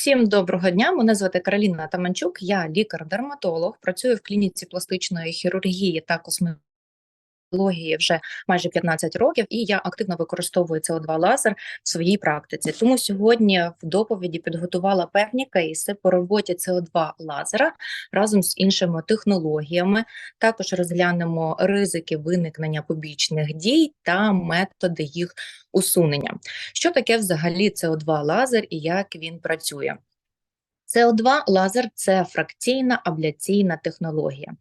Всім доброго дня. Мене звати Кароліна Таманчук. Я лікар-дерматолог. Працюю в клініці пластичної хірургії та косметології вже майже 15 років, і я активно використовую СО2 лазер в своїй практиці. Тому сьогодні в доповіді підготувала певні кейси по роботі СО2 лазера разом з іншими технологіями. Також розглянемо ризики виникнення побічних дій та методи їх усунення. Що таке взагалі СО2 лазер і як він працює? СО2 лазер це фракційна абляційна технологія.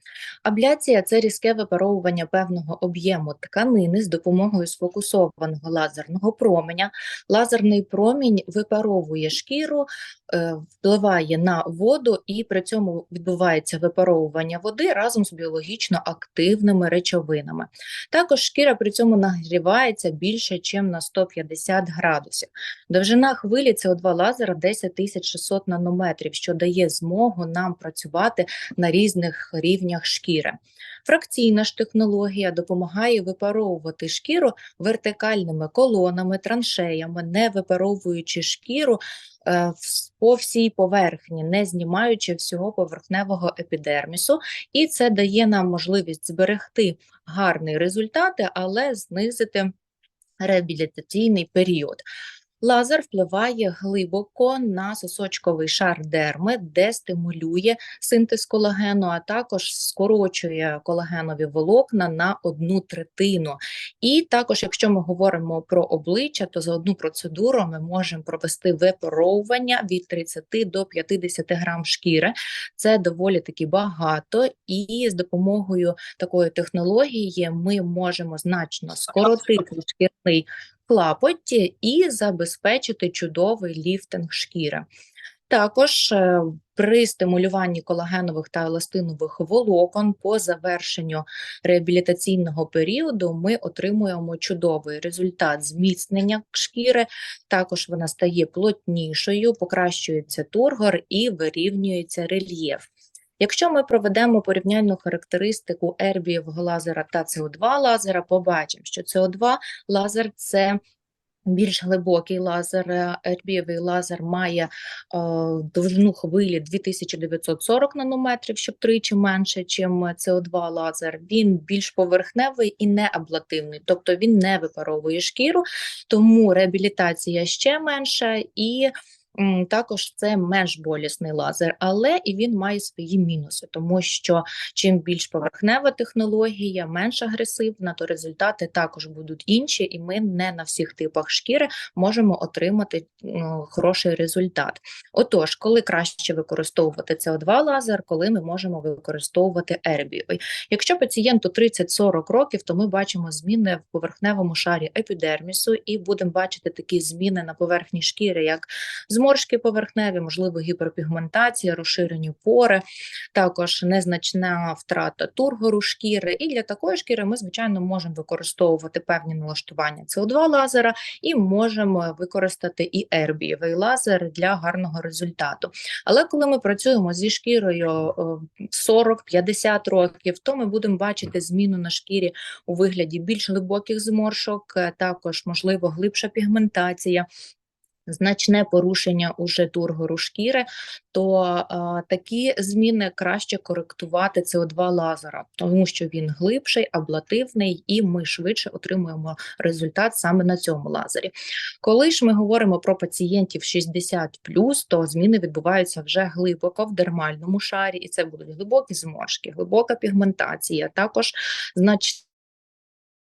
Абляція це різке випаровування певного об'єму тканини з допомогою сфокусованого лазерного променя. Лазерний промінь випаровує шкіру, е, впливає на воду, і при цьому відбувається випаровування води разом з біологічно активними речовинами. Також шкіра при цьому нагрівається більше, ніж на 150 градусів. Довжина хвилі СО2 лазера 10600 нанометрів що дає змогу нам працювати на різних рівнях шкіри. Фракційна ж технологія допомагає випаровувати шкіру вертикальними колонами, траншеями, не випаровуючи шкіру е, по всій поверхні, не знімаючи всього поверхневого епідермісу, і це дає нам можливість зберегти гарні результати, але знизити реабілітаційний період. Лазер впливає глибоко на сосочковий шар дерми, де стимулює синтез колагену, а також скорочує колагенові волокна на одну третину. І також, якщо ми говоримо про обличчя, то за одну процедуру ми можемо провести випаровування від 30 до 50 грам шкіри. Це доволі таки багато, і з допомогою такої технології ми можемо значно скоротити шкірний клапоті і забезпечити чудовий ліфтинг шкіри. Також е, при стимулюванні колагенових та еластинових волокон по завершенню реабілітаційного періоду ми отримуємо чудовий результат зміцнення шкіри, також вона стає плотнішою, покращується тургор і вирівнюється рельєф. Якщо ми проведемо порівняльну характеристику ербієвого лазера та СО2 лазера, побачимо, що СО2 лазер це більш глибокий лазер, ербієвий лазер має е, довжину хвилі 2940 нанометрів, що тричі менше, ніж СО2 лазер. Він більш поверхневий і не аблативний, тобто він не випаровує шкіру, тому реабілітація ще менша і також це менш болісний лазер, але і він має свої мінуси, тому що чим більш поверхнева технологія, менш агресивна, то результати також будуть інші, і ми не на всіх типах шкіри можемо отримати хороший результат. Отож, коли краще використовувати СО2 лазер, коли ми можемо використовувати ербієвий. Якщо пацієнту 30-40 років, то ми бачимо зміни в поверхневому шарі епідермісу і будемо бачити такі зміни на поверхні шкіри, як змога зморшки поверхневі, можливо, гіперпігментація, розширені пори, також незначна втрата тургору шкіри. І для такої шкіри ми, звичайно, можемо використовувати певні налаштування СО2 лазера і можемо використати і ербієвий лазер для гарного результату. Але коли ми працюємо зі шкірою 40-50 років, то ми будемо бачити зміну на шкірі у вигляді більш глибоких зморшок, також можливо глибша пігментація значне порушення уже тургору шкіри, то а, такі зміни краще коректувати СО2 лазера, тому що він глибший, аблативний, і ми швидше отримуємо результат саме на цьому лазері. Коли ж ми говоримо про пацієнтів 60+, то зміни відбуваються вже глибоко в дермальному шарі, і це будуть глибокі зморшки, глибока пігментація, також значно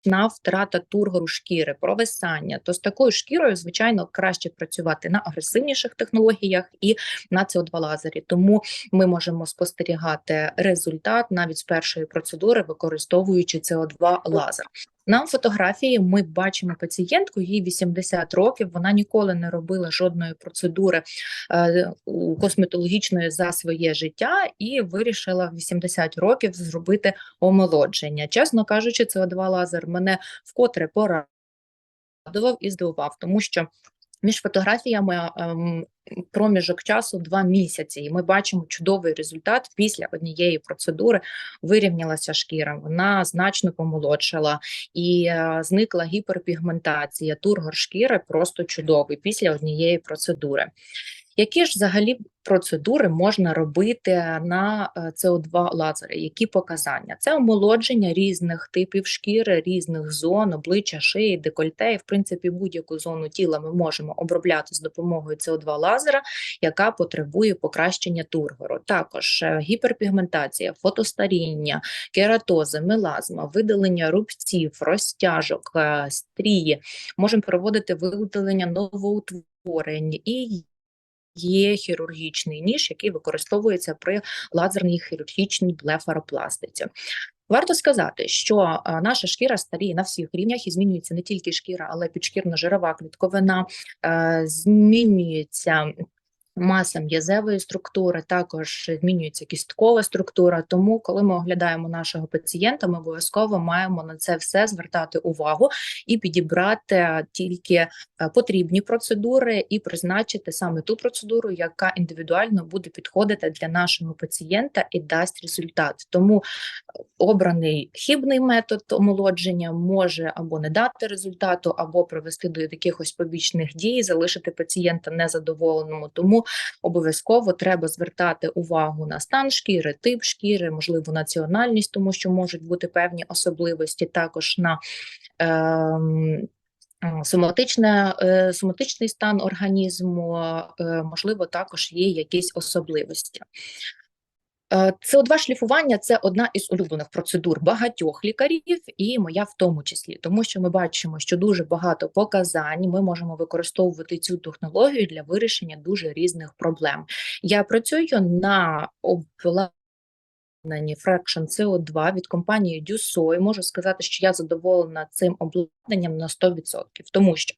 на втрата тургору шкіри, провисання, то з такою шкірою, звичайно, краще працювати на агресивніших технологіях і на СО2 лазері. Тому ми можемо спостерігати результат навіть з першої процедури, використовуючи СО2 лазер. На фотографії ми бачимо пацієнтку, їй 80 років. Вона ніколи не робила жодної процедури е, косметологічної за своє життя і вирішила в 80 років зробити омолодження. Чесно кажучи, це 2 лазер мене вкотре порадував і здивував, тому що між фотографіями ем, проміжок часу два місяці, і ми бачимо чудовий результат після однієї процедури. Вирівнялася шкіра, вона значно помолодшала і е, зникла гіперпігментація. Тургор шкіри просто чудовий після однієї процедури. Які ж взагалі процедури можна робити на СО2 лазери? Які показання? Це омолодження різних типів шкіри, різних зон, обличчя, шиї, декольте. І, в принципі, будь-яку зону тіла ми можемо обробляти з допомогою СО2 лазера, яка потребує покращення тургору. Також е, гіперпігментація, фотостаріння, кератози, мелазма, видалення рубців, розтяжок, е, стрії. Можемо проводити видалення новоутворень і є хірургічний ніж, який використовується при лазерній хірургічній блефаропластиці. Варто сказати, що наша шкіра старіє на всіх рівнях і змінюється не тільки шкіра, але підшкірно-жирова клітковина, е, змінюється Маса м'язевої структури, також змінюється кісткова структура. Тому, коли ми оглядаємо нашого пацієнта, ми обов'язково маємо на це все звертати увагу і підібрати тільки е, потрібні процедури і призначити саме ту процедуру, яка індивідуально буде підходити для нашого пацієнта і дасть результат. Тому е, обраний хибний метод омолодження може або не дати результату, або привести до якихось побічних дій, залишити пацієнта незадоволеному. Тому обов'язково треба звертати увагу на стан шкіри, тип шкіри, можливо, національність, тому що можуть бути певні особливості, також на е, Соматичне, соматичний стан організму, е, можливо, також є якісь особливості. СО2 е, шліфування це одна із улюблених процедур багатьох лікарів, і моя в тому числі, тому що ми бачимо, що дуже багато показань ми можемо використовувати цю технологію для вирішення дуже різних проблем. Я працюю на обладнанні Fraction CO2 від компанії Дюсо, і можу сказати, що я задоволена цим обладнанням на 100%, тому що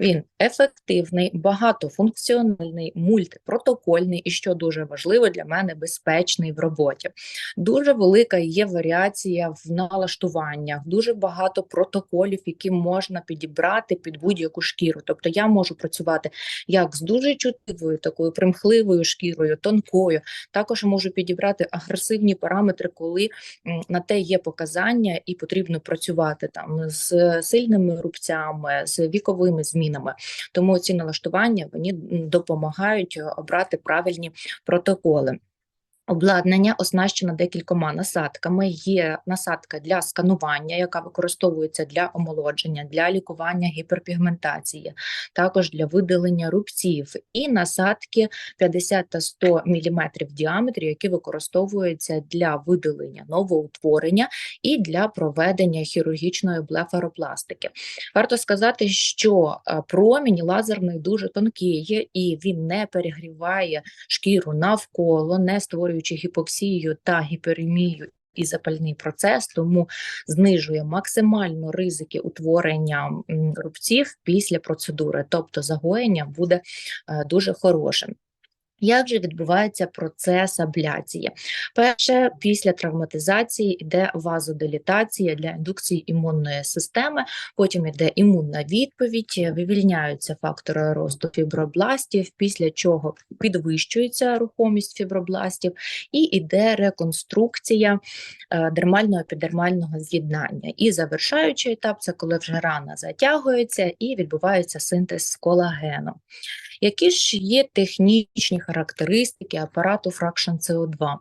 він ефективний, багатофункціональний, мультипротокольний і, що дуже важливо для мене, безпечний в роботі. Дуже велика є варіація в налаштуваннях, дуже багато протоколів, які можна підібрати під будь-яку шкіру. Тобто я можу працювати як з дуже чутливою, такою примхливою шкірою, тонкою. Також можу підібрати агресивні параметри, коли на те є показання, і потрібно працювати там з сильними рубцями, з віковими змінами. Тому ці налаштування вони допомагають обрати правильні протоколи. Обладнання оснащено декількома насадками. Є насадка для сканування, яка використовується для омолодження, для лікування гіперпігментації, також для видалення рубців, і насадки 50 та 100 мм в діаметрі, які використовуються для видалення новоутворення і для проведення хірургічної блефаропластики. Варто сказати, що е, промінь лазерний дуже тонкий і він не перегріває шкіру навколо, не створює створюючи гіпоксію та гіперемію і запальний процес, тому знижує максимально ризики утворення рубців після процедури, тобто загоєння буде е, дуже хорошим. Як же відбувається процес абляції? Перше, після травматизації йде вазодилітація для індукції імунної системи, потім йде імунна відповідь, вивільняються фактори росту фібробластів, після чого підвищується рухомість фібробластів, і йде реконструкція е, дермально-епідермального з'єднання. І завершаючий етап це коли вже рана затягується і відбувається синтез колагену. Які ж є технічні характеристики апарату Fraction CO2?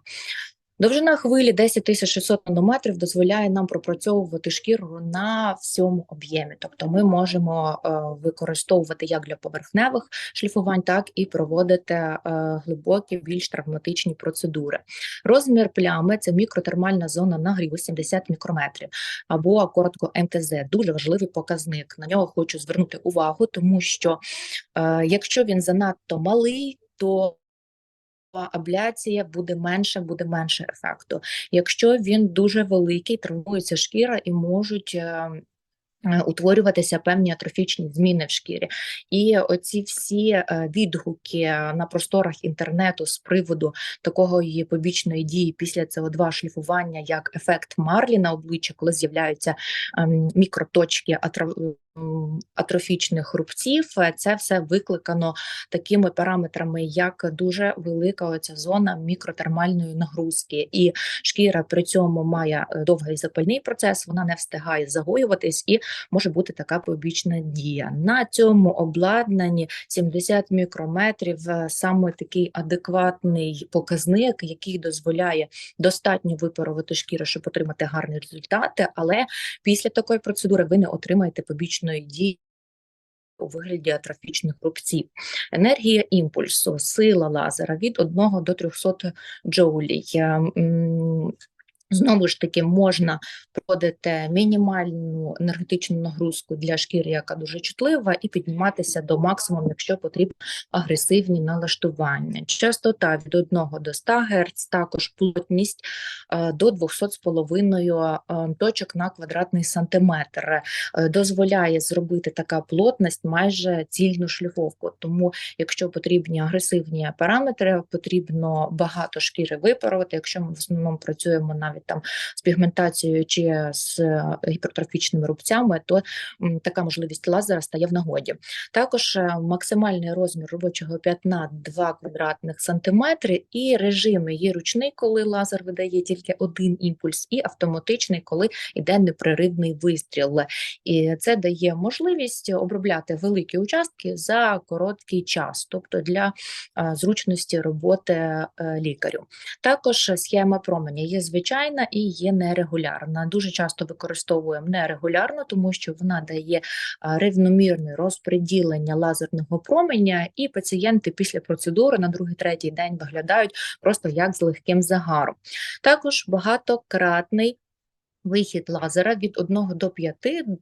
Довжина хвилі 10 600 нанометрів дозволяє нам пропрацьовувати шкіру на всьому об'ємі. Тобто ми можемо е, використовувати як для поверхневих шліфувань, так і проводити е, глибокі, більш травматичні процедури. Розмір плями це мікротермальна зона нагріву 70 мікрометрів або коротко МТЗ. Дуже важливий показник. На нього хочу звернути увагу, тому що е, якщо він занадто малий, то абляція буде менше, буде менше ефекту. Якщо він дуже великий, травмується шкіра і можуть. Е, е, утворюватися певні атрофічні зміни в шкірі, і оці всі е, відгуки на просторах інтернету з приводу такого її побічної дії після СО2 шліфування, як ефект Марлі на обличчя, коли з'являються ем, мікроточки м, атрофічних рубців. Е, Це все викликано такими параметрами, як дуже велика оця зона мікротермальної нагрузки, і шкіра при цьому має е, довгий запальний процес, вона не встигає загоюватись і може бути така побічна дія. На цьому обладнанні 70 мікрометрів е, саме такий адекватний показник, який дозволяє достатньо випарувати шкіру, щоб отримати гарні результати, але після такої процедури ви не отримаєте побічної дії. У вигляді атрофічних рубців. Енергія імпульсу, сила лазера від 1 до 300 джоулей. Знову ж таки, можна проводити мінімальну енергетичну нагрузку для шкіри, яка дуже чутлива, і підніматися до максимуму, якщо потрібні агресивні налаштування. Частота від 1 до 100 Гц, також плотність е, до 200,5 е, точок на квадратний сантиметр. Е, Дозволяє зробити така плотність майже цільну шліфовку. Тому, якщо потрібні агресивні параметри, потрібно багато шкіри випарувати. Якщо ми в основному працюємо навіть там з пігментацією чи з е, гіпертрофічними рубцями, то така можливість лазера стає в нагоді. Також е, максимальний розмір робочого п'ятна 2 квадратних сантиметри, і режим є ручний, коли лазер видає тільки один імпульс, і автоматичний, коли йде непреривний вистріл. І це дає можливість обробляти великі участки за короткий час, тобто для е, зручності роботи лікарю. Також схема променя є звичайна і є нерегулярна. Дуже часто використовуємо нерегулярно, тому що вона дає рівномірне розпреділення лазерного променя, і пацієнти після процедури на другий-третій день виглядають просто як з легким загаром. Також багатократний Вихід лазера від 1 до 5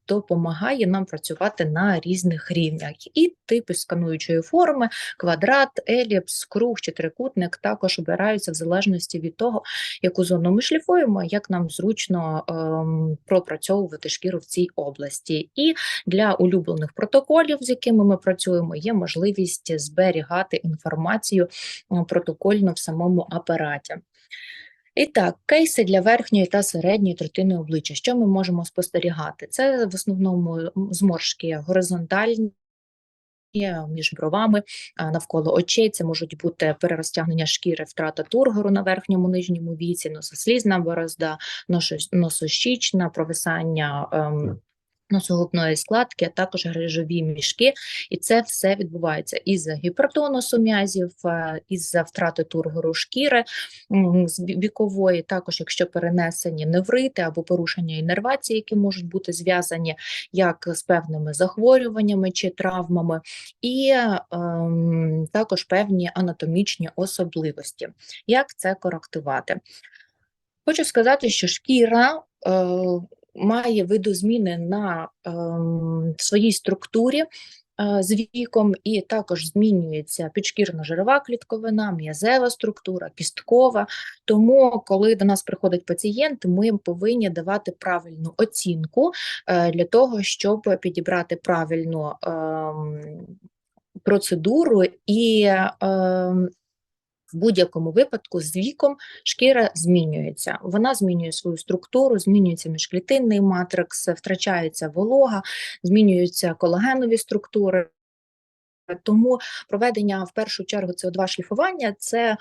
допомагає нам працювати на різних рівнях. І типи скануючої форми, квадрат, еліпс, круг чи трикутник також обираються в залежності від того, яку зону ми шліфуємо, як нам зручно ем, пропрацьовувати шкіру в цій області. І для улюблених протоколів, з якими ми працюємо, є можливість зберігати інформацію протокольно в самому апараті. І так, кейси для верхньої та середньої третини обличчя. Що ми можемо спостерігати? Це в основному зморшки горизонтальні. Між бровами навколо очей це можуть бути перерозтягнення шкіри, втрата тургору на верхньому нижньому віці, носослізна борозда, носо- носощічна, провисання ем, носогубної складки, а також грижові мішки. І це все відбувається із-за гіпертонусу м'язів, е, із-за втрати тургору шкіри з вікової, також якщо перенесені неврити або порушення іннервації, які можуть бути зв'язані як з певними захворюваннями чи травмами, і ем, також певні анатомічні особливості. Як це коректувати? Хочу сказати, що шкіра е, має видозміни на ем, своїй структурі. е, З віком і також змінюється підшкірно-жирова клітковина, м'язева структура, кісткова. Тому, коли до нас приходить пацієнт, ми повинні давати правильну оцінку е, для того, щоб підібрати правильну ем, процедуру і ем, в будь-якому випадку з віком шкіра змінюється. Вона змінює свою структуру, змінюється міжклітинний матрикс, втрачається волога, змінюються колагенові структури. Тому проведення в першу чергу СО2 шліфування це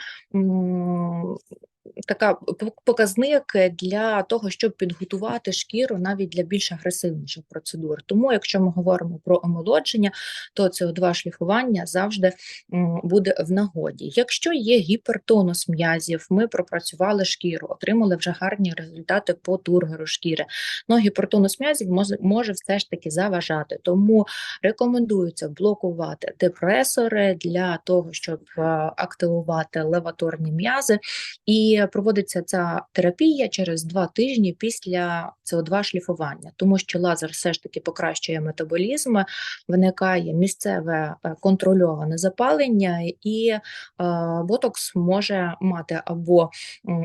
така показник для того, щоб підготувати шкіру навіть для більш агресивніших процедур. Тому, якщо ми говоримо про омолодження, то СО2 шліфування завжди буде в нагоді. Якщо є гіпертонус м'язів, ми пропрацювали шкіру, отримали вже гарні результати по тургору шкіри. Ну, гіпертонус м'язів може, може все ж таки заважати. Тому рекомендується блокувати депресори для того, щоб е, активувати леваторні м'язи. І проводиться ця терапія через два тижні після СО2 шліфування, тому що лазер все ж таки покращує метаболізм, виникає місцеве е, контрольоване запалення, і е, ботокс може мати або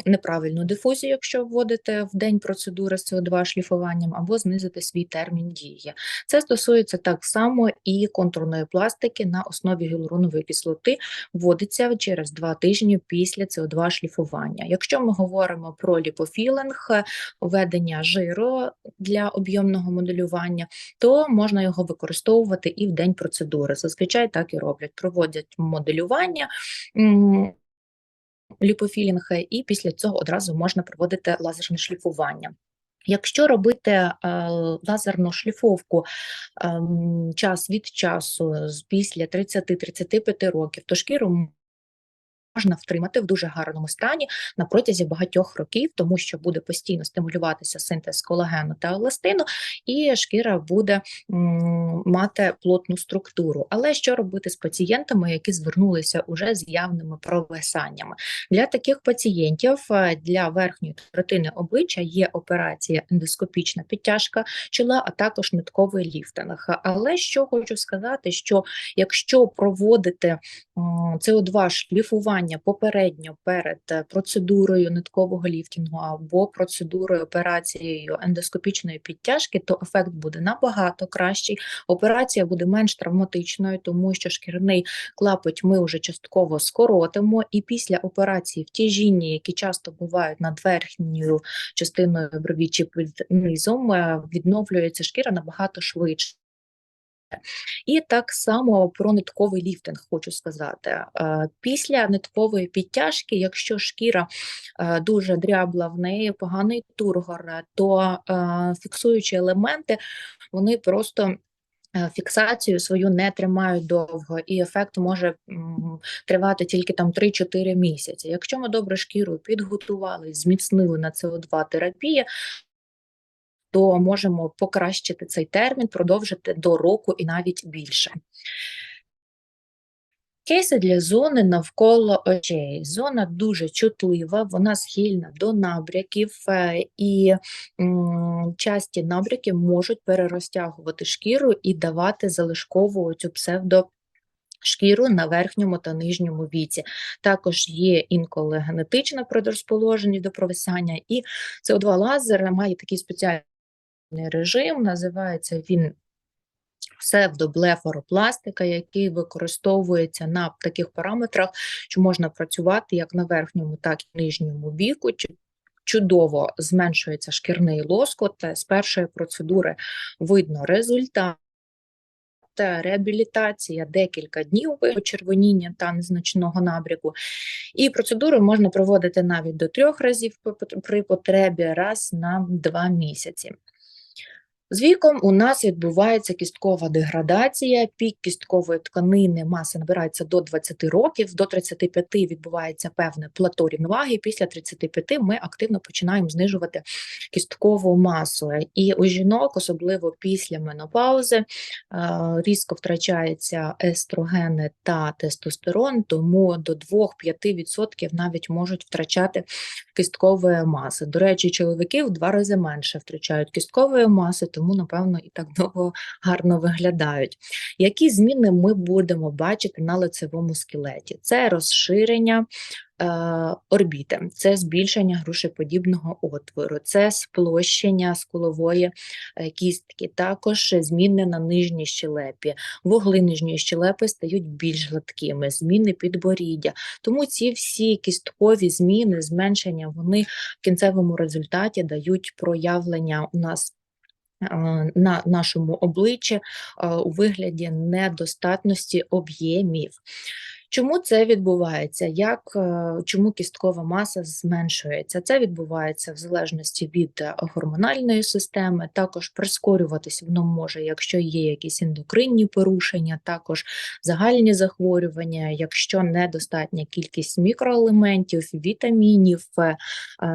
неправильну дифузію, якщо вводите в день процедури з СО2 шліфуванням, або знизити свій термін дії. Це стосується так само і контурної пластики на основі гіалуронової кислоти, вводиться через два тижні після СО2 шліфування. Якщо ми говоримо про ліпофілинг, введення жиру. для об'ємного моделювання, то можна його використовувати і в день процедури. Зазвичай так і роблять. Проводять моделювання. Ліпофілінг, і після цього одразу можна проводити лазерне шліфування. Якщо робити е, лазерну шліфовку е, час від часу після 30-35 років, то шкіру можна втримати в дуже гарному стані на протязі багатьох років, тому що буде постійно стимулюватися синтез колагену та еластину, і шкіра буде мати плотну структуру. Але що робити з пацієнтами, які звернулися уже з явними провисаннями? Для таких пацієнтів е, для верхньої третини обличчя є операція ендоскопічна підтяжка чола, а також нитковий ліфтинг. Але що хочу сказати, що якщо проводити СО2 шліфування, лікування попередньо перед е, процедурою ниткового ліфтінгу або процедурою операцією ендоскопічної підтяжки, то ефект буде набагато кращий. Операція буде менш травматичною, тому що шкіряний клапоть ми вже частково скоротимо, і після операції втяжіння, які часто бувають над верхньою частиною брові чи під низом, е, відновлюється шкіра набагато швидше. І так само про нитковий ліфтинг хочу сказати. Е, після ниткової підтяжки, якщо шкіра е, дуже дрябла в неї, поганий тургор, то е, фіксуючі елементи, вони просто. Фіксацію свою не тримають довго, і ефект може тривати тільки там 3-4 місяці. Якщо ми добре шкіру підготували, зміцнили на СО2 терапії, то можемо покращити цей термін, продовжити до року і навіть більше. Кейси для зони навколо очей. Зона дуже чутлива, вона схильна до набряків, е, і часті набряки можуть перерозтягувати шкіру і давати залишкову цю псевдо. Шкіру на верхньому та нижньому віці. Також є інколи генетична предрозположеність до провисання, і СО2 лазер має такий спеціальний режим, називається він псевдоблефоропластика, який використовується на таких параметрах, що можна працювати як на верхньому, так і нижньому віку. Чудово зменшується шкірний лоскот. З першої процедури видно результат. Реабілітація декілька днів почервоніння та незначного набряку. І процедуру можна проводити навіть до трьох разів при потребі раз на два місяці. З віком у нас відбувається кісткова деградація, пік кісткової тканини маси набирається до 20 років, до 35 відбувається певне плато рівноваги. Після 35 ми активно починаємо знижувати кісткову масу. І у жінок, особливо після менопаузи, різко втрачаються естрогени та тестостерон, тому до 2-5% навіть можуть втрачати кісткової маси. До речі, чоловіки в два рази менше втрачають кісткової маси тому, напевно, і так довго гарно виглядають. Які зміни ми будемо бачити на лицевому скелеті? Це розширення. Е, орбіти, це збільшення грушеподібного отвору, це сплощення скулової е, кістки, також зміни на нижній щелепі, вугли нижньої щелепи стають більш гладкими, зміни підборіддя. Тому ці всі кісткові зміни, зменшення, вони в кінцевому результаті дають проявлення у нас на нашому обличчі у вигляді недостатності об'ємів. Чому це відбувається? Як е, чому кісткова маса зменшується? Це відбувається в залежності від е, гормональної системи, також прискорюватися воно може, якщо є якісь ендокринні порушення, також загальні захворювання, якщо недостатня кількість мікроелементів, вітамінів, е,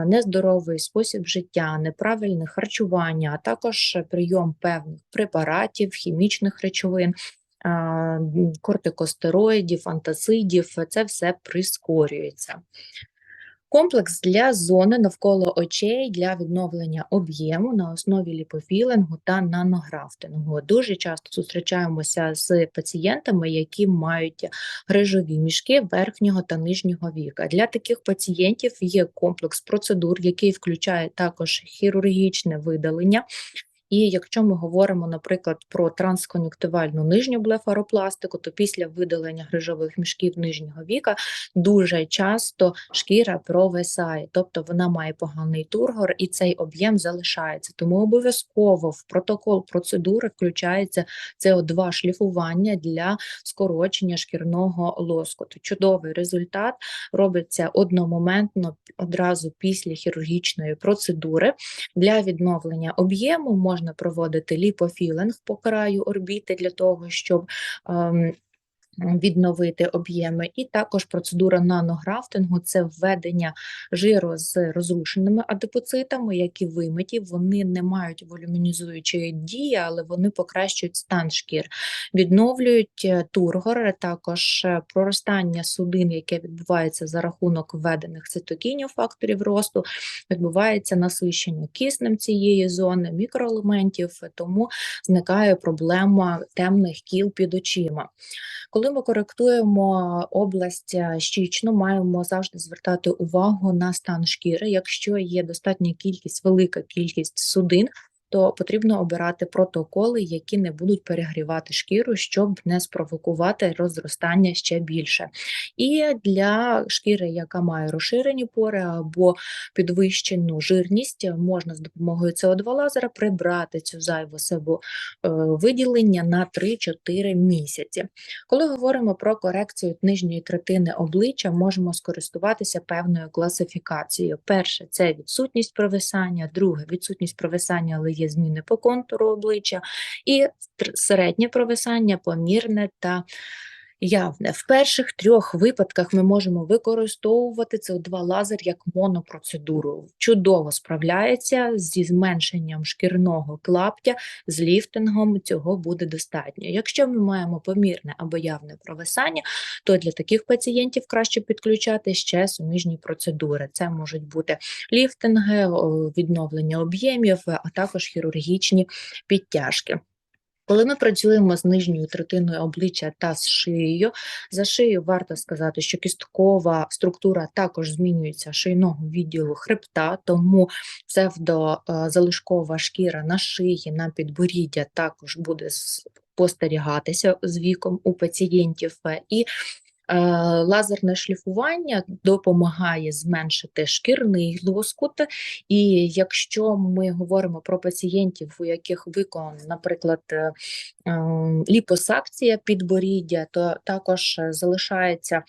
нездоровий спосіб життя, неправильне харчування, а також прийом певних препаратів, хімічних речовин кортикостероїдів, антацидів, це все прискорюється. Комплекс для зони навколо очей для відновлення об'єму на основі ліпофілингу та нанографтингу. Дуже часто зустрічаємося з пацієнтами, які мають грижові мішки верхнього та нижнього віка. Для таких пацієнтів є комплекс процедур, який включає також хірургічне видалення І якщо ми говоримо, наприклад, про транскон'юктивальну нижню блефаропластику, то після видалення грижових мішків нижнього віка дуже часто шкіра провисає, тобто вона має поганий тургор і цей об'єм залишається. Тому обов'язково в протокол процедури включається СО2 шліфування для скорочення шкірного лоскоту. Чудовий результат робиться одномоментно одразу після хірургічної процедури. Для відновлення об'єму можна проводити ліпофілинг по краю орбіти для того, щоб ем, Відновити об'єми, і також процедура нанографтингу це введення жиру з розрушеними адипоцитами, які вимиті, вони не мають волюмінізуючої дії, але вони покращують стан шкір, відновлюють е, тургор, також е, проростання судин, яке відбувається за рахунок введених цитокінів факторів росту, відбувається насищення киснем цієї зони, мікроелементів, тому зникає проблема темних кіл під очима. Коли ми коректуємо область щічно, щічну, маємо завжди звертати увагу на стан шкіри. Якщо є достатня кількість, велика кількість судин, то потрібно обирати протоколи, які не будуть перегрівати шкіру, щоб не спровокувати розростання ще більше. І для шкіри, яка має розширені пори або підвищену жирність, можна з допомогою СО2 лазера прибрати цю зайву себе виділення на 3-4 місяці. Коли говоримо про корекцію нижньої третини обличчя, можемо скористуватися певною класифікацією. Перше це відсутність провисання, друге відсутність провисання, але є зміни по контуру обличчя, і середнє провисання, помірне та явне. В перших трьох випадках ми можемо використовувати СО2 лазер як монопроцедуру. Чудово справляється зі зменшенням шкірного клаптя, з ліфтингом цього буде достатньо. Якщо ми маємо помірне або явне провисання, то для таких пацієнтів краще підключати ще суміжні процедури. Це можуть бути ліфтинги, відновлення об'ємів, а також хірургічні підтяжки. Коли ми працюємо з нижньою третиною обличчя та з шиєю, за шиєю варто сказати, що кісткова структура також змінюється шийного відділу хребта, тому псевдозалишкова шкіра на шиї, на підборіддя також буде спостерігатися з віком у пацієнтів. і лазерне шліфування допомагає зменшити шкірний лоскут, і якщо ми говоримо про пацієнтів, у яких виконана, наприклад, е, ем, ліпосакція підборіддя, то також залишається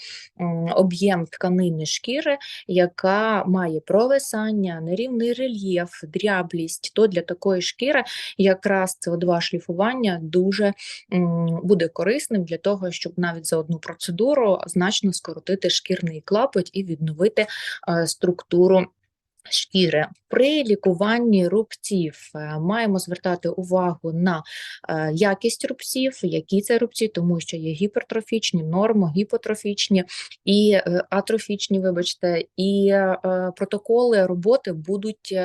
об'єм тканини шкіри, яка має провисання, нерівний рельєф, дряблість, то для такої шкіри якраз це 2 шліфування дуже буде корисним для того, щоб навіть за одну процедуру значно скоротити шкірний клапоть і відновити е, структуру. Шкіри при лікуванні рубців е, маємо звертати увагу на е, якість рубців, які це рубці, тому що є гіпертрофічні, нормогіпотрофічні і атрофічні, вибачте, і протоколи роботи будуть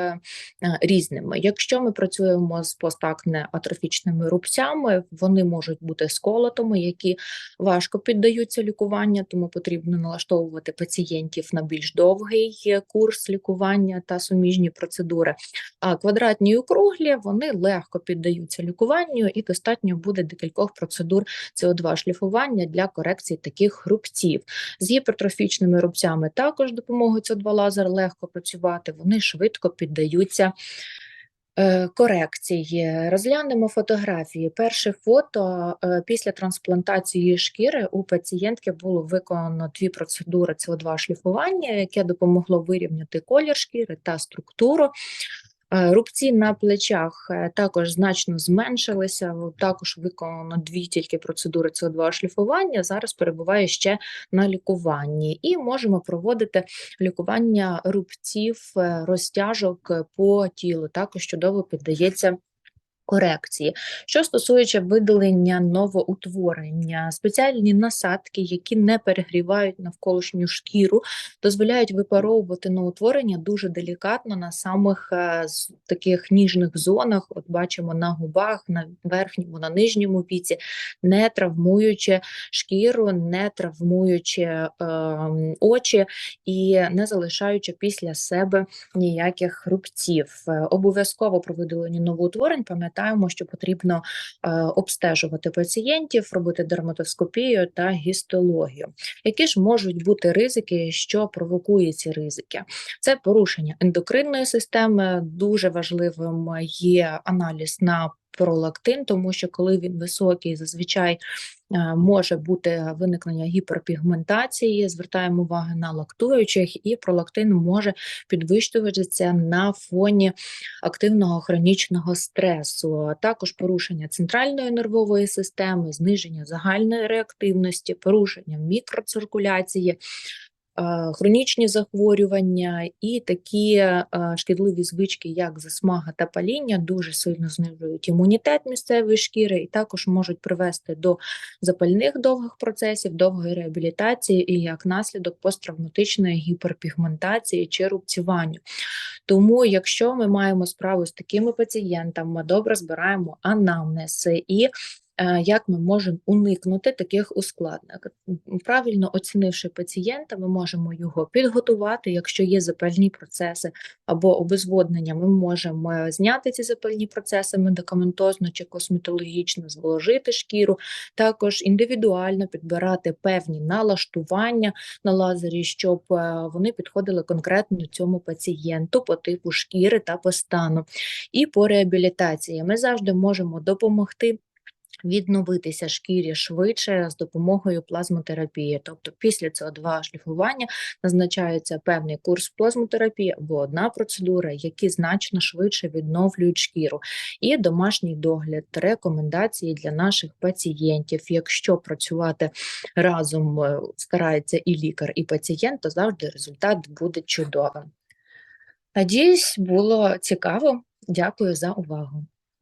різними. Якщо ми працюємо з постакне атрофічними рубцями, вони можуть бути сколотами, які важко піддаються лікуванню, тому потрібно налаштовувати пацієнтів на більш довгий курс лікування та суміжні процедури. А квадратні і округлі вони легко піддаються лікуванню, і достатньо буде декількох процедур СО2 шліфування для корекції таких рубців. З гіпертрофічними рубцями також допомогою СО2 лазер легко працювати, вони швидко піддаються. Е, корекції. Розглянемо фотографії. Перше фото е, після трансплантації шкіри у пацієнтки було виконано дві процедури СО2 шліфування, яке допомогло вирівняти колір шкіри та структуру. Е, рубці на плечах е, також значно зменшилися. Також виконано дві тільки процедури co 2 шліфування. Зараз перебуває ще на лікуванні, і можемо проводити лікування рубців, е, розтяжок по тілу. Також чудово піддається корекції. Що стосується видалення новоутворення, спеціальні насадки, які не перегрівають навколишню шкіру, дозволяють випаровувати новоутворення дуже делікатно на самих е, таких ніжних зонах. От бачимо на губах, на верхньому, на нижньому віці, не травмуючи шкіру, не травмуючи е, очі і не залишаючи після себе ніяких рубців. Е, Обов'язково про видалення новоутворень пам'ятаємо, що потрібно е, обстежувати пацієнтів, робити дерматоскопію та гістологію. Які ж можуть бути ризики, що провокує ці ризики? Це порушення ендокринної системи. Дуже важливим є аналіз на пролактин, тому що коли він високий, зазвичай може бути виникнення гіперпігментації. Звертаємо увагу на лактуючих, і пролактин може підвищуватися на фоні активного хронічного стресу, також порушення центральної нервової системи, зниження загальної реактивності, порушення мікроциркуляції. Е, Хронічні захворювання і такі е, шкідливі звички, як засмага та паління, дуже сильно знижують імунітет місцевої шкіри і також можуть привести до запальних довгих процесів, довгої реабілітації і як наслідок посттравматичної гіперпігментації чи рубцювання. Тому, якщо ми маємо справу з такими пацієнтами, ми добре збираємо анамнези і як ми можемо уникнути таких ускладнень. Правильно оцінивши пацієнта, ми можемо його підготувати, якщо є запальні процеси або обезводнення, ми можемо е, зняти ці запальні процеси медикаментозно чи косметологічно, зволожити шкіру, також індивідуально підбирати певні налаштування на лазері, щоб е, вони підходили конкретно цьому пацієнту по типу шкіри та по стану. І по реабілітації ми завжди можемо допомогти. Відновитися шкірі швидше з допомогою плазмотерапії, тобто після СО2 шліфування назначається певний курс плазмотерапії або одна процедура, які значно швидше відновлюють шкіру. І домашній догляд, рекомендації для наших пацієнтів. Якщо працювати разом е, старається і лікар, і пацієнт, то завжди результат буде чудовим. Надіюсь, було цікаво. Дякую за увагу.